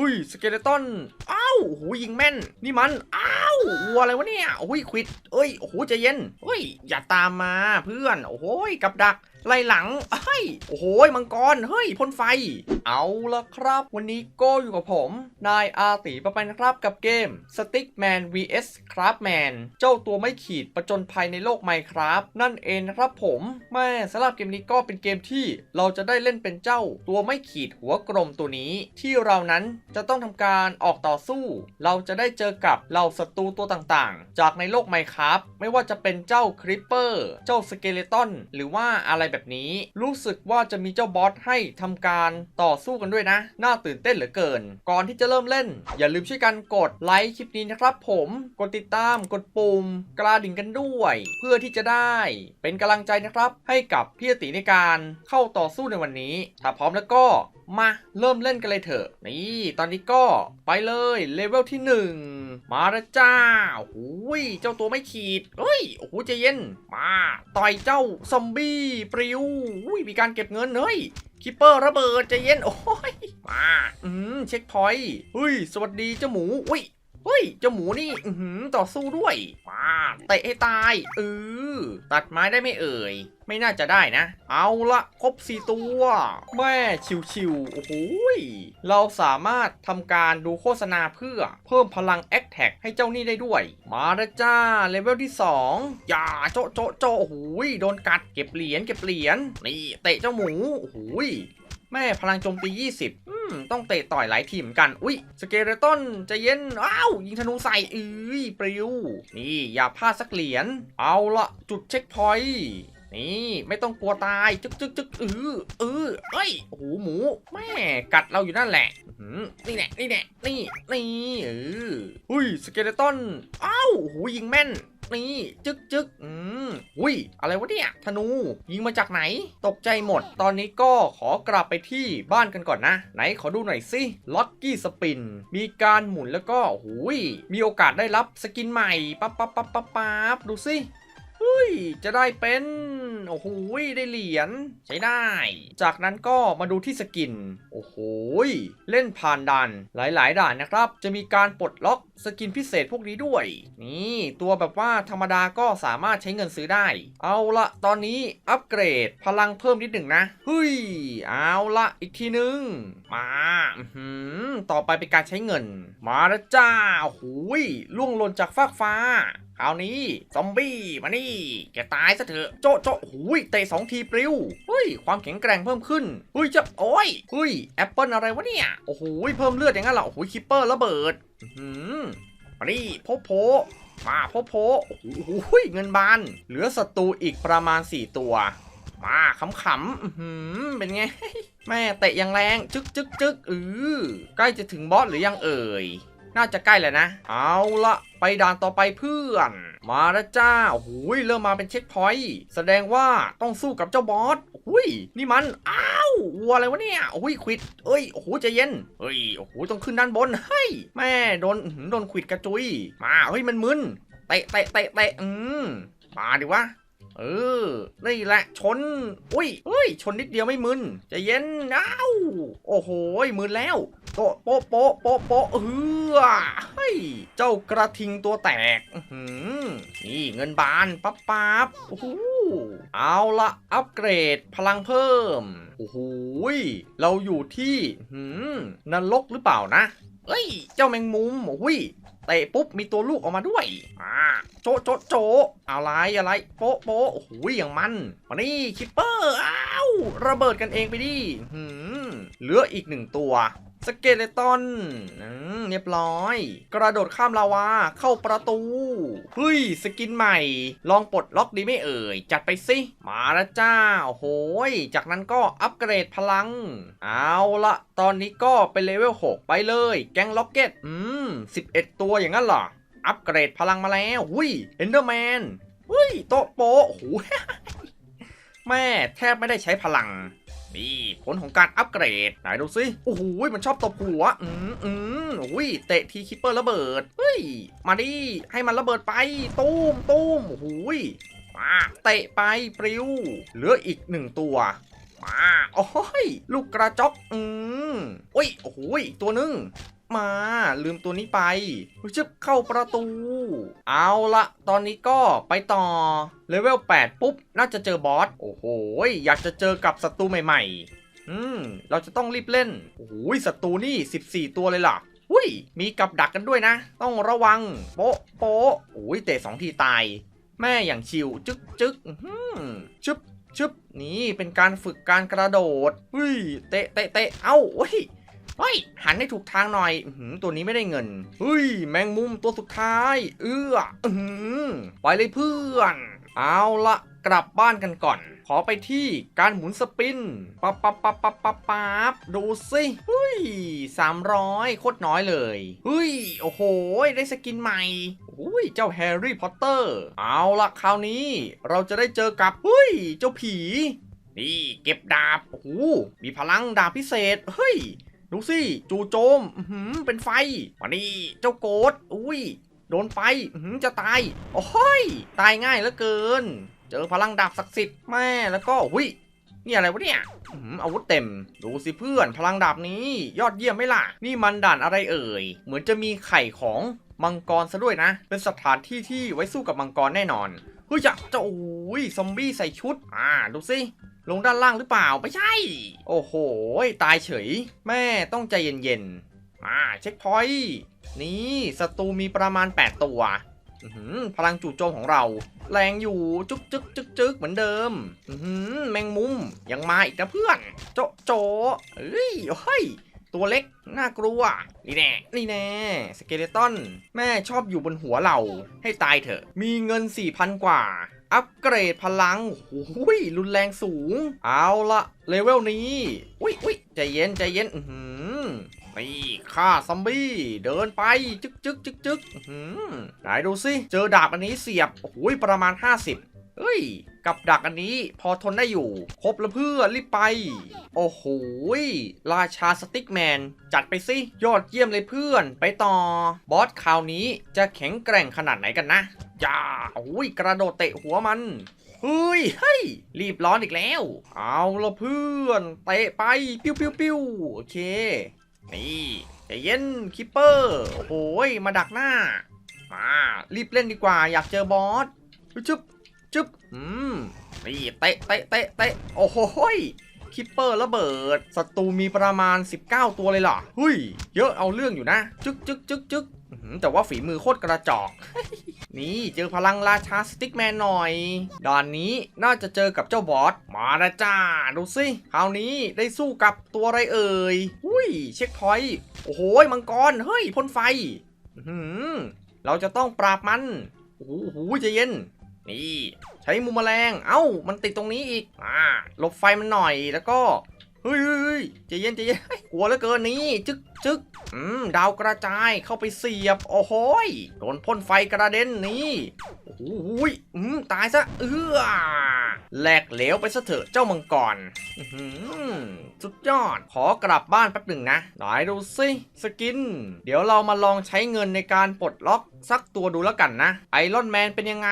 หุ้ยสเกเลตันอ้าวโหยิงแม่น นี่มัน อ้าววัวอะไรวะเนี่ยหุ้ยควิดเอ้ยโอ้โหใจเย็นเฮ้ยอย่าตามมาเพื่อน โอ้โหกับดัก ไล่หลังเฮ้ยโอ้โหมังกรเฮ้ยพ่นไฟ เอาละครับ วันนี้ก็อยู่กับผม นายอาตีประไปนะครับกับเกม Stickman vs Craftman เจ้าตัวไม่ขีดประจนภัยในโลกไมครับนั่นเองนะครับผมแม่สำหรับเกมนี้ก็เป็นเกมที่เราจะได้เล่นเป็นเจ้า ตัวไม่ขีดหัวกลมตัวนี้ ที่เรานั้นจะต้องทำการออกต่อสู้ เราจะได้เจอกับเหล่าศัตรูตัวต่างๆ จากในโลกไมครับไม่ว่าจะเป็นเจ้าคริปเปอร์เจ้าสเกเลตันหรือว่าอะไรแบบนี้ รู้สึกว่าจะมีเจ้าบอสให้ทำการต่อสู้กันด้วยนะ น่าตื่นเต้นเหลือเกิน ก่อนที่จะเริ่มเล่น อย่าลืมช่วยกันกดไลค์คลิปนี้นะครับผม กดติดตามกดปุ่มกระดิ่งกันด้วย เพื่อที่จะได้เป็นกำลังใจนะครับ ให้กับพี่ติในการเข้าต่อสู้ในวันนี้ ถ้าพร้อมแล้วก็ มาเริ่มเล่นกันเลยเถอะ นี่ตอนนี้ก็ไปเลยเลเวลที่ 1 มาแล้วจ้าโอ้โหยเจ้าตัวไม่ขีดเฮ้ยโอ้โหใจเย็นมาต่อยเจ้าซอมบี้ปริวอุ้ยมีการเก็บเงินเฮ้ยคิปเปอร์ระเบิดใจเย็นโอ้ยมาอืมเช็คพอยต์เฮ้ยสวัสดีเจ้าหมูอุ้ย เฮ้ยเจ้าหมูนี่อือหือต่อสู้ด้วยมาเตะให้ตายเออตัดไม้ได้ไม่เอ่ย ไม่น่าจะได้นะ เอาละครบสี่ตัว แม่ชิวๆโอ้โหยเราสามารถทำการดูโฆษณาเพื่อเพิ่มพลังแอคแท็กให้เจ้านี่ได้ด้วย มาแล้วจ้าเลเวลที่ 2 อย่าโจะโจะโจะโอ้โหยโดนกัดเก็บเหรียญเก็บเหรียญนี่เตะเจ้าหมูโอ้โหย แม่พลังโจมตี 20 อืม ต้องเตะต่อยหลายทีมกัน อุ้ย สเกเลตันใจะเย็น อ้าว ยิงธนูใส่เอ้ยปลิว นี่อย่าพลาดสักเหรียญ เอาละจุดเช็คพอยต์นี่ไม่ต้องกลัวตายจึกจึกจึกเออเออเอ้ยโอ้โหหมูแม่กัดเราอยู่นั่นแหละนี่แหละนี่แหละนี่นี่เออหุ้ยสเกเลตันอ้าวโอ้โหยิงแม่น นี่จึกจึกอืมอุ้ย อะไรวะเนี่ย ธนู ยิงมาจากไหน ตกใจหมด ตอนนี้ก็ขอกลับไปที่บ้านกันก่อนนะ ไหนขอดูหน่อยสิล็อกกี้สปิน มีการหมุนแล้วก็หุยมีโอกาสได้รับสกินใหม่ปั๊บปั๊บปั๊บปั๊บปั๊บดูสิเฮ้ย จะได้เป็น โอ้โหได้เหรียญใช้ได้ จากนั้นก็มาดูที่สกิน โอ้โหเล่นผ่านด่านหลายๆ ด่านนะครับ จะมีการปลดล็อกสกินพิเศษพวกนี้ด้วย นี่ตัวแบบว่าธรรมดาก็สามารถใช้เงินซื้อได้ เอาละตอนนี้อัปเกรดพลังเพิ่มนิดหนึ่งนะเฮ้ยเอาละอีกทีนึง มาอื้อหือต่อไปเป็นการใช้เงิน มาแล้วจ้าโอ้ยล่วงหล่นจากฟากฟ้า คราวนี้ ซอมบี้มานี่แกตายซะเถอะ โจะโจะหุยเตะสองทีปลิวเฮ้ย ความแข็งแกร่งเพิ่มขึ้นเฮ้ยจะโอ้ยเฮ้ยแอปเปิลอะไรวะเนี่ย โอ้โหเพิ่มเลือดอย่างนั้นเหรอโอ้โหคิปเปอร์ระเบิดอื้อหือมานี่โพโพมาโพโพโอ้โหเงินบาน เหลือศัตรูอีกประมาณ 4 ตัว มาขำๆอื้อหือเป็นไง แม่เตะย่างแรงจึกจึกจึกเออใกล้จะถึงบอสหรือยังเอ่ย น่าจะใกล้แล้วนะ เอาละไปด่านต่อไปเพื่อน มาแล้วจ้าโอ้โหยเริ่มมาเป็นเช็คพอยต์แสดงว่าต้องสู้กับเจ้าบอสโอ้ยนี่มัน อ้าววัวอะไรวะเนี่ยโอ้ยควิดเอ้ยโอ้โหใจเย็นเฮ้ยโอ้โหต้องขึ้นด้านบนเฮ้ยแม่โดนโดนควิดกระจุย มาเฮ้ยมันมึนเตะเตะเตะเตะอืมมาดิวะ เออ นี่แหละชน อุ้ยเฮ้ย ชนนิดเดียวไม่มึนใจเย็นเอ้าโอ้โหมึนแล้วโตโป๊ะโปะโปะโปะเออเฮ้ย เจ้ากระทิงตัวแตกหือนี่เงินบานปั๊บปั๊บโอ้โหเอาละอัปเกรดพลังเพิ่ม โอ้โหเราอยู่ที่หืมนรกหรือเปล่านะเอ้ย เจ้าแมงมุมโอ้ย เตะปุ๊บมีตัวลูกออกมาด้วยอ่าโจะโจะโจะอะไรอะไรโป๊ะโป๊ะโอ้โหอย่างมันมานี่คิปเปอร์อ้าวระเบิดกันเองไปดิหืมเหลืออีกหนึ่งตัว สเกเลตอนเรียบร้อย กระโดดข้ามลาวา เข้าประตู เฮ้ย สกินใหม่ ลองปลดล็อกดีไม่เอ่ย จัดไปสิ มาแล้วจ้า โอ้โหยจากนั้นก็อัปเกรดพลัง เอาละตอนนี้ก็เป็นเลเวล 6 ไปเลย แก๊งล็อกเก็ต อืม 11 ตัวอย่างนั้นเหรอ อัปเกรดพลังมาแล้วหุยเอนเดอร์แมนหุยโตโปโอ้โหแม่แทบไม่ได้ใช้พลัง นี่ผลของการอัปเกรด ไหนดูสิโอ้โหมันชอบตบหัว อืมอืมอุ้ยเตะทีคิปเปอร์ระเบิด เฮ้ย มาดิ ให้มันระเบิดไป ตูมตูมโอ้โหมาเตะไปปลิว เหลืออีกหนึ่งตัวมาโอ้ย ลูกกระจอก อืมอุ้ย โอ้โหตัวหนึง มา ลืมตัวนี้ไปชึบเข้าประตู เอาละตอนนี้ก็ไปต่อเลเวล8 ปุ๊บ น่าจะเจอบอส โอ้โห อยากจะเจอกับศัตรูใหม่ๆ อืม เราจะต้องรีบเล่น โอ้โหศัตรูนี่ 14 ตัวเลยล่ะอุ้ย มีกับดักกันด้วยนะ ต้องระวัง โป๊ะ โป๊ะโอ้ยเตะสองทีตาย แม่อย่างชิว จึ๊กจึ๊กอื้อหือชึบชึบนี่เป็นการฝึกการกระโดดเฮ้ย เตะเตะเตะเอ้าเฮ้ย เฮ้ย หันให้ถูกทางหน่อยหืตัวนี้ไม่ได้เงิน เฮ้ย แมงมุมตัวสุดท้าย เอื้อไปเลยเพื่อน เอาละกลับบ้านกันก่อน ขอไปที่การหมุนสปินปั๊บปั๊บปั๊บปั๊บปั๊บปั๊บดูสิเฮ้ยสามร้อยโคตรน้อยเลยเฮ้ย โอ้โห ได้สกินใหม่โอ้ยเจ้าแฮร์รี่พอตเตอร์ เอาละคราวนี้ เราจะได้เจอกับเฮ้ย เจ้าผี นี่เก็บดาบ โอ้โหมีพลังดาบพิเศษ เฮ้ย ดูสิจู่โจมอื้อหือเป็นไฟมานี่เจ้าโกดอุ้ย โดนไปอื้อหือจะตาย โอ้ย ตายง่ายเหลือเกิน เจอพลังดาบศักดิ์สิทธิ์แม่แล้วก็หุยนี่อะไรวะเนี่ยอื้อาวุธเต็ม ดูสิเพื่อน พลังดาบนี้ยอดเยี่ยมไหมล่ะ นี่มันด่านอะไรเอ่ย เหมือนจะมีไข่ของมังกรซะด้วยนะ เป็นสถานที่ที่ไว้สู้กับมังกรแน่นอน เฮ้ยจะจะโอ้ยซอมบี้ใส่ชุด อ่า ดูสิ ลงด้านล่างหรือเปล่า ไม่ใช่ โอ้โห ตายเฉย แม่ต้องใจเย็นๆอ่าเช็คพอยต์ นี่ศัตรูมีประมาณ 8 ตัวพลังจู่โจมของเรา แรงอยู่จึกจึกจึกจึกเหมือนเดิมแมงมุมยังมาอีกนะเพื่อน โจโจเอ้ยเฮ้ยตัวเล็กน่ากลัว นี่แน่ นี่แน่ สเกเลตัน แม่ชอบอยู่บนหัวเรา ให้ตายเถอะ มีเงิน4,000กว่า อัปเกรดพลังโอ้ยรุนแรงสูง เอาละเลเวลนี้ อุ้ยอุ้ยใจเย็นใจเย็น อือหือนี่ฆ่าซอมบี้ เดินไป จึกจึกจึกจึกอื้อหือไหนดูสิ เจอดาบอันนี้เสียบ โอ้ยประมาณ 50เฮ้ย กับดักอันนี้พอทนได้อยู่ ครบแล้วเพื่อนรีบไป โอ้โหราชาสติ๊กแมน จัดไปสิ ยอดเยี่ยมเลยเพื่อน ไปต่อ บอสคราวนี้จะแข็งแกร่งขนาดไหนกันนะ อย่าโอ้ยกระโดดเตะหัวมันเฮ้ยเฮ้ยรีบร้อนอีกแล้ว เอาละเพื่อนเตะไปปิ้วปิ้วปิ้วโอเค นี่ใจเย็นคิปเปอร์โอ้ยมาดักหน้ามารีบเล่นดีกว่าอยากเจอบอสจึ๊บจึ๊บอืมนี่เตะเตะเตะเตะโอ้โหคิปเปอร์ระเบิดศัตรูมีประมาณ 19 ตัวเลยเหรอเฮ้ยเยอะเอาเรื่องอยู่นะ จึ๊กจึ๊กจึ๊กจึ๊กแต่ว่าฝีมือโคตรกระจอก นี่เจอพลังราชาสติ๊กแมนหน่อยด่านนี้น่าจะเจอกับเจ้าบอสมาล้วจ้าดูสิคราวนี้ได้สู้กับตัวอะไรเอ่ยอุ้ยเช็คพอยต์โอ้โหมังกรเฮ้ยพ่นไฟอื้อหือเราจะต้องปราบมันโอ้โหหใจเย็น นี่ ใช้มุมแมลงเอ้า มันติดตรงนี้อีกอ่าลบไฟมันหน่อยแล้วก็ เฮ้ยเฮ้ยใจเย็นใจเย็นกลัวเหลือเกินนี่จึ๊กจึ๊กอืมดาวกระจายเข้าไปเสียบ โอ้โหยโดนพ่นไฟกระเด็นนี่โอ้โหยอืมตายซะเอื้อแหลกเหลวไปซะเถอะเจ้ามังกรอื้อหือสุดยอด ขอกลับบ้านแป๊บหนึ่งนะไหนดูสิสกิน เดี๋ยวเรามาลองใช้เงินในการปลดล็อกสักตัวดูแล้วกันนะ ไอรอนแมนเป็นยังไง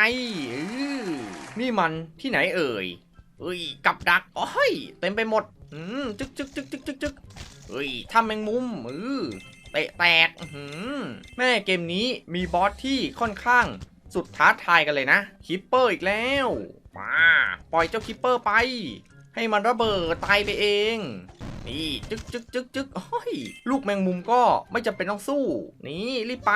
อือนี่มันที่ไหนเอ่ยเอ้ยกับดักโอ้ยเต็มไปหมด อืมจึกจึกจึกจึกจึกจึกเฮ้ยทำแมงมุมเออเตะแตกหือแม่เกมนี้มีบอสที่ค่อนข้างสุดท้าทายกันเลยนะคิปเปอร์อีกแล้วมาปล่อยเจ้าคิปเปอร์ไป ให้มันระเบิดตายไปเองนี่จึกจึกจึกจึกโอ้ยลูกแมงมุมก็ไม่จำเป็นต้องสู้ นี่รีบไป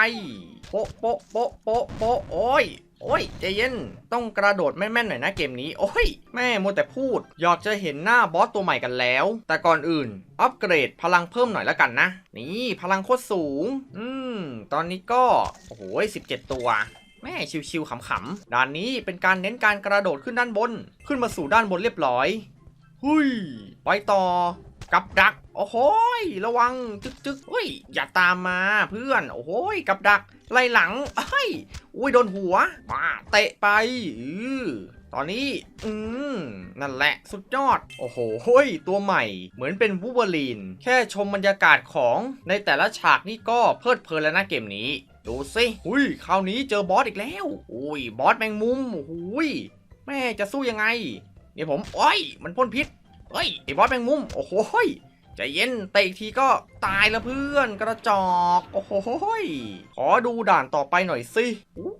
โปะโปะโปะโปะโปะโอ้ย โอ้ยใจเย็นต้องกระโดดแม่นๆหน่อยนะเกมนี้ โอ้ย แม่มัวแต่พูด อยากจะเห็นหน้าบอสตัวใหม่กันแล้ว แต่ก่อนอื่น อัปเกรดพลังเพิ่มหน่อยแล้วกันนะ นี่พลังโคตรสูง อืม ตอนนี้ก็ โอ้โห17ตัวแม่ชิวๆขำๆ ด่านนี้เป็นการเน้นการกระโดดขึ้นด้านบน ขึ้นมาสู่ด้านบนเรียบร้อยหุยไปต่อ กับดัก โอ้โหระวังจึ๊กจึกเฮ้ย อย่าตามมาเพื่อน โอ้โหยกับดัก ไล่หลังเฮ้ย อุ้ยโดนหัวมาเตะไปอือตอนนี้ อืม นั่นแหละ สุดยอด โอ้โหเฮ้ย ตัวใหม่ เหมือนเป็นวูเวอรีน แค่ชมบรรยากาศของในแต่ละฉากนี่ก็เพลิดเพลินแล้วนะเกมนี้ ดูสิอุ้ยคราวนี้เจอบอสอีกแล้ว อุ้ย บอสแมงมุมอุ้ยแม่จะสู้ยังไง เนี่ยผม โอ้ย มันพ่นพิษเฮ้ย ไอ้บอสแมงมุม โอ้โหย ใจเย็นเตะอีกทีก็ตายแล้วเพื่อนกระจอก โอ้โหขอดูด่านต่อไปหน่อยสิอู้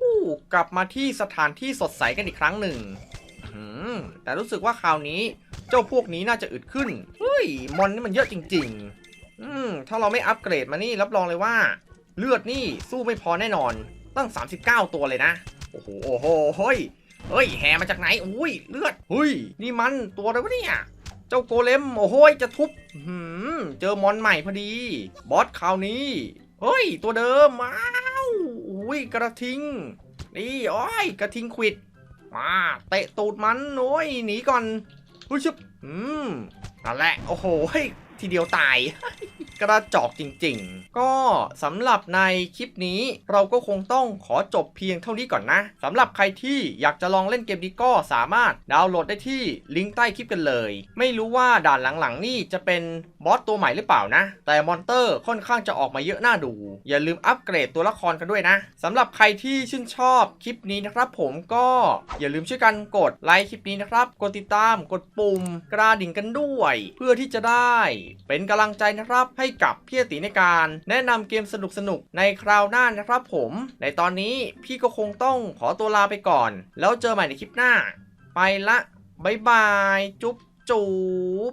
กลับมาที่สถานที่สดใสกันอีกครั้งหนึ่งแต่รู้สึกว่าคราวนี้เจ้าพวกนี้น่าจะอึดขึ้น เฮ้ย มอนนี่มันเยอะจริง ๆ อืมถ้าเราไม่อัปเกรดมานี่รับรองเลยว่า เลือดนี่สู้ไม่พอแน่นอน ตั้ง 39 ตัวเลยนะ โอ้โหโอ้โหเฮ้ยเฮ้ยแห่มาจากไหน อุ้ย เลือด เฮ้ย นี่มันตัวอะไรวะเนี่ย จ้าโกเลม โอ้โหจะทุบหืมเจอมอนใหม่พอดี บอสคราวนี้ เฮ้ย ตัวเดิมอ้าวอุ้ยกระทิง นี่อ้อยกระทิงควิด มาเตะตูดมันโอ้ยหนีก่อนหุ้ยชึบอืมนั่นแหละ โอ้โหเฮ้ยทีเดียวตาย กระจอกจริงๆ ก็สำหรับในคลิปนี้เราก็คงต้องขอจบเพียงเท่านี้ก่อนนะสำหรับใครที่อยากจะลองเล่นเกมนี้ก็สามารถดาวน์โหลดได้ที่ลิงก์ใต้คลิปกันเลย ไม่รู้ว่าด่านหลังๆ นี่จะเป็นบอสตัวใหม่หรือเปล่านะ แต่มอนเตอร์ค่อนข้างจะออกมาเยอะน่าดู อย่าลืมอัปเกรดตัวละครกันด้วยนะสำหรับใครที่ชื่นชอบคลิปนี้นะครับ ผมก็อย่าลืมช่วยกันกดไลค์คลิปนี้นะครับ กดติดตามกดปุ่มกระดิ่งกันด้วย เพื่อที่จะได้เป็นกำลังใจนะครับให้กับพี่ติในการแนะนำเกมสนุกๆในคราวหน้านะครับผม ในตอนนี้พี่ก็คงต้องขอตัวลาไปก่อน แล้วเจอใหม่ในคลิปหน้า ไปละบายบาย จุ๊บจุ๊บ